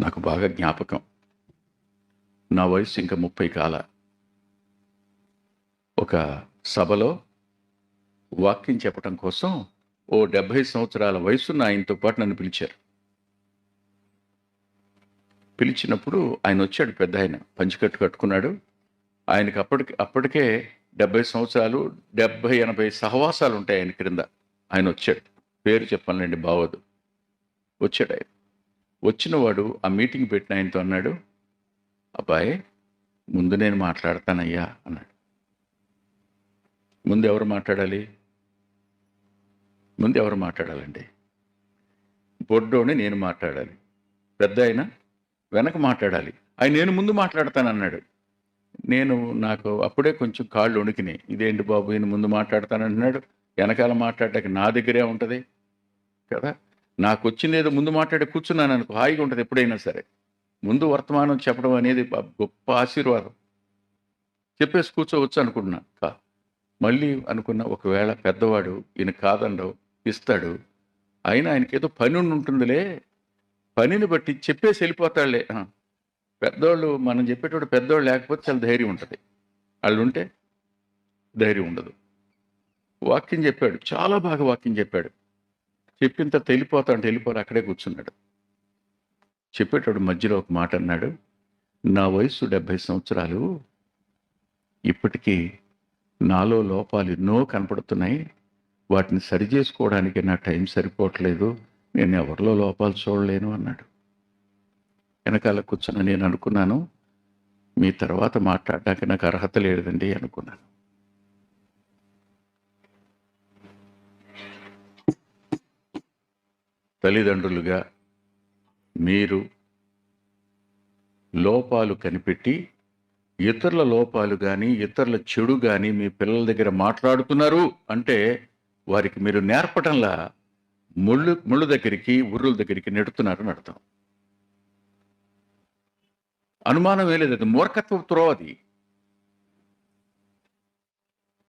నాకు బాగా జ్ఞాపకం. నా వయసు ఇంకా ముప్పై కాల. ఒక సభలో వాక్యం చెప్పటం కోసం ఓ డెబ్భై సంవత్సరాల వయసున్న ఆయనతో పాటు నన్ను పిలిచారు. పిలిచినప్పుడు ఆయన వచ్చాడు పెద్ద ఆయన. పంచికట్టు కట్టుకున్నాడు. ఆయనకి అప్పటికి అప్పటికే డెబ్బై సంవత్సరాలు డెబ్బై ఎనభై సహవాసాలు ఉంటాయి ఆయన క్రింద. ఆయన వచ్చాడు. పేరు చెప్పాలండి బావదు. వచ్చాడు ఆయన. వచ్చిన వాడు ఆ మీటింగ్ పెట్టిన ఆయనతో అన్నాడు అబ్బాయి ముందు నేను మాట్లాడతానయ్యా అన్నాడు. ముందు ఎవరు మాట్లాడాలి? ముందు ఎవరు మాట్లాడాలండి? బొడ్డోని నేను మాట్లాడాలి. పెద్ద ఆయన వెనక మాట్లాడాలి. ఆయన నేను ముందు మాట్లాడతానన్నాడు. నేను నాకు అప్పుడే కొంచెం కాళ్ళు వణికినాయి. ఇదేంటి బాబు ఈయన ముందు మాట్లాడతానంటున్నాడు. వెనకాల మాట్లాడటానికి నా దగ్గరే ఉంటుంది కదా? నాకు వచ్చింది ఏదో ముందు మాట్లాడి కూర్చున్నాను అనుకో హాయిగా ఉంటుంది ఎప్పుడైనా సరే. ముందు వర్తమానం చెప్పడం అనేది గొప్ప ఆశీర్వాదం. చెప్పేసి కూర్చోవచ్చు అనుకుంటున్నా. కా మళ్ళీ అనుకున్న ఒకవేళ పెద్దవాడు ఈయన కాదండవు ఇస్తాడు. అయినా ఆయనకి ఏదో పని ఉంటుందిలే పనిని బట్టి చెప్పేసి వెళ్ళిపోతాడులే. పెద్దవాళ్ళు పెద్దోళ్ళు మనం చెప్పేటప్పుడు పెద్దోళ్ళు లేకపోతే చాలా ధైర్యం ఉంటుంది. వాళ్ళు ఉంటే ధైర్యం ఉండదు. వాక్యం చెప్పాడు చాలా బాగా వాక్యం చెప్పాడు. చెప్పిన తర్వాత వెళ్ళిపోతా అంటే వెళ్ళిపోరు అక్కడే కూర్చున్నాడు. చెప్పేటప్పుడు మధ్యలో ఒక మాట అన్నాడు నా వయసు డెబ్భై సంవత్సరాలు ఇప్పటికీ నాలో లోపాలు ఎన్నో కనపడుతున్నాయి. వాటిని సరి చేసుకోవడానికి నా టైం సరిపోవట్లేదు. నేను ఎవరిలో లోపాలు చూడలేను అన్నాడు. వెనకాల కూర్చుని నేను అనుకున్నాను మీ తర్వాత మాట్లాడడానికి నాకు అర్హత లేదండి అనుకున్నాను. తల్లిదండ్రులుగా మీరు లోపాలు కనిపెట్టి ఇతరుల లోపాలు కానీ ఇతరుల చెడు కానీ మీ పిల్లల దగ్గర మాట్లాడుతున్నారు అంటే వారికి మీరు నేర్పటంలా ముళ్ళు ముళ్ళు దగ్గరికి ఉర్రుల దగ్గరికి నెడుతున్నారని అర్థం. అనుమానం లేదు అది మూర్ఖత్వ త్రోవ అది